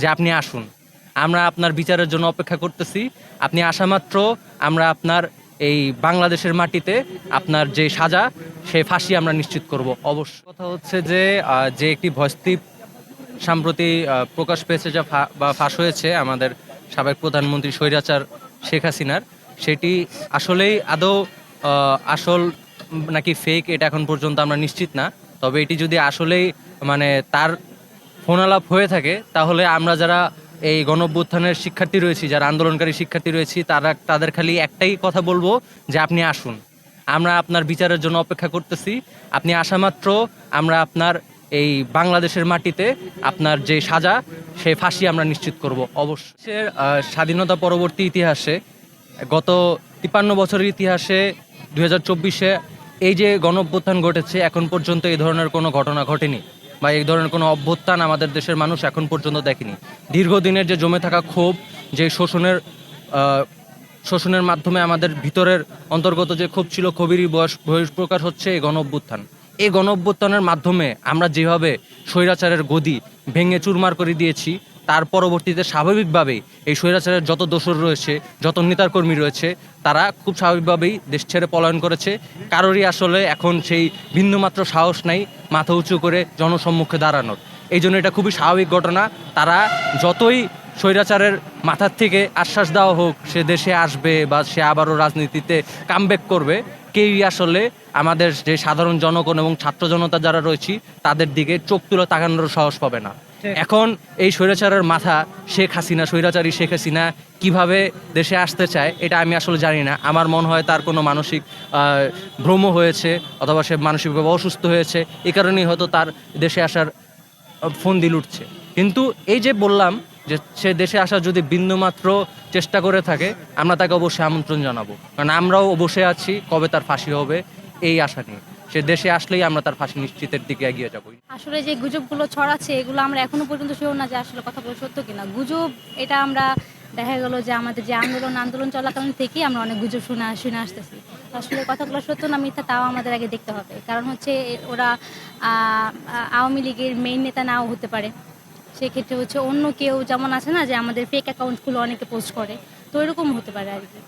যে আপনি আসুন। আমরা আপনার বিচারের জন্য অপেক্ষা করতেছি। আপনি আসা মাত্র, আমরা আপনার এই বাংলাদেশের মাটিতে আপনার যে সাজা সেই ফাঁসি আমরা নিশ্চিত করব। অবশ্য কথা হচ্ছে যে যে একটি ভয়েস ক্লিপ সম্প্রতি প্রকাশ পেয়েছে যা বা ফাঁস হয়েছে আমাদের সাবেক প্রধানমন্ত্রী স্বৈরাচার শেখ হাসিনার, সেটি আসলেই আদৌ আসল নাকি ফেক এটা এখন পর্যন্ত আমরা নিশ্চিত না। তবে এটি যদি আসলেই মানে তার ফোনালাপ হয়ে থাকে, তাহলে আমরা যারা এই গণঅভ্যুত্থানের শিক্ষার্থী রয়েছি, যারা আন্দোলনকারী শিক্ষার্থী রয়েছি, তারা, তাদের খালি একটাই কথা বলব যে আপনি আসুন। আমরা আপনার বিচারের জন্য অপেক্ষা করতেছি। আপনি আসা মাত্র, আমরা আপনার এই বাংলাদেশের মাটিতে আপনার যে সাজা সেই ফাঁসি আমরা নিশ্চিত করব। অবশ্যই স্বাধীনতা পরবর্তী ইতিহাসে, গত তিপ্পান্ন বছরের ইতিহাসে দু হাজার এই যে গণ অভ্যুত্থান ঘটেছে, এখন পর্যন্ত এই ধরনের কোনো ঘটনা ঘটেনি। বা এই ধরনের কোনো অভ্যুত্থান আমাদের দেশের মানুষ এখন পর্যন্ত দেখেনি। দীর্ঘদিনের যে জমে থাকা ক্ষোভ, যে শোষণের শোষণের মাধ্যমে আমাদের ভিতরের অন্তর্গত যে ক্ষোভ ছিল, ক্ষোভেরই বয়স বহিষ্প্রকাশ হচ্ছে এই গণ অভ্যুত্থান এই গণ অভ্যুত্থানের মাধ্যমে আমরা যেভাবে স্বৈরাচারের গদি ভেঙে চুরমার করে দিয়েছি তার পরবর্তীতে স্বাভাবিকভাবেই এই স্বৈরাচারের যত দোসর রয়েছে, যত নেতাকর্মী রয়েছে, তারা খুব স্বাভাবিকভাবেই দেশ ছেড়ে পলায়ন করেছে। কারোরই আসলে এখন সেই বিন্দুমাত্র সাহস নাই, মাথা উঁচু করে জনসম্মুখে দাঁড়ানোর। এই জন্য এটা খুবই স্বাভাবিক ঘটনা। তারা যতই স্বৈরাচারের মাথার থেকে আশ্বাস দেওয়া হোক, সে দেশে আসবে বা সে আবারও রাজনীতিতে কামব্যাক করবে, কেউই আসলে আমাদের যে সাধারণ জনগণ এবং ছাত্র জনতা যারা রয়েছি, তাদের দিকে চোখ তুলে তাকানোর সাহস পাবে না। এখন এই স্বৈরাচারের মাথা শেখ হাসিনা, স্বৈরাচারী শেখ হাসিনা কীভাবে দেশে আসতে চায়, এটা আমি আসলে জানি না। আমার মনে হয় তার কোনো মানসিক ভ্রম হয়েছে অথবা সে মানসিকভাবে অসুস্থ হয়েছে এই কারণেই হয়তো তার দেশে আসার ফোন দিল উঠছে কিন্তু এই যে বললাম যে সে দেশে আসার যদি বিন্দুমাত্র চেষ্টা করে থাকে, আমরা তাকে অবশ্যই আমন্ত্রণ জানাব। কারণ আমরাও বসে আছি কবে তার ফাঁসি হবে, এই আশা নিয়ে। সে দেশে আসলেই আমরা তার ফাঁসি নিশ্চিতের দিকে এগিয়ে যাব। আসলে যে গুজবগুলো ছড়াচ্ছে, এগুলো আমরা এখনও পর্যন্ত শিওর না যে আসলে কথাগুলো সত্য কিনা। গুজব, এটা আমরা দেখা গেল যে আমাদের যে আন্দোলন আন্দোলন চলাকালীন থেকেই আমরা অনেক গুজব শুনে শুনে আসতেছি। আসলে কথাগুলো সত্য না মিথ্যা তাও আমাদের আগে দেখতে হবে। কারণ হচ্ছে ওরা আওয়ামী লীগের মেইন নেতা নাও হতে পারে। সেক্ষেত্রে হচ্ছে অন্য কেউ যেমন আছে না যে আমাদের ফেক অ্যাকাউন্টগুলো অনেকে পোস্ট করে। তো এরকম হতে পারে আর কি।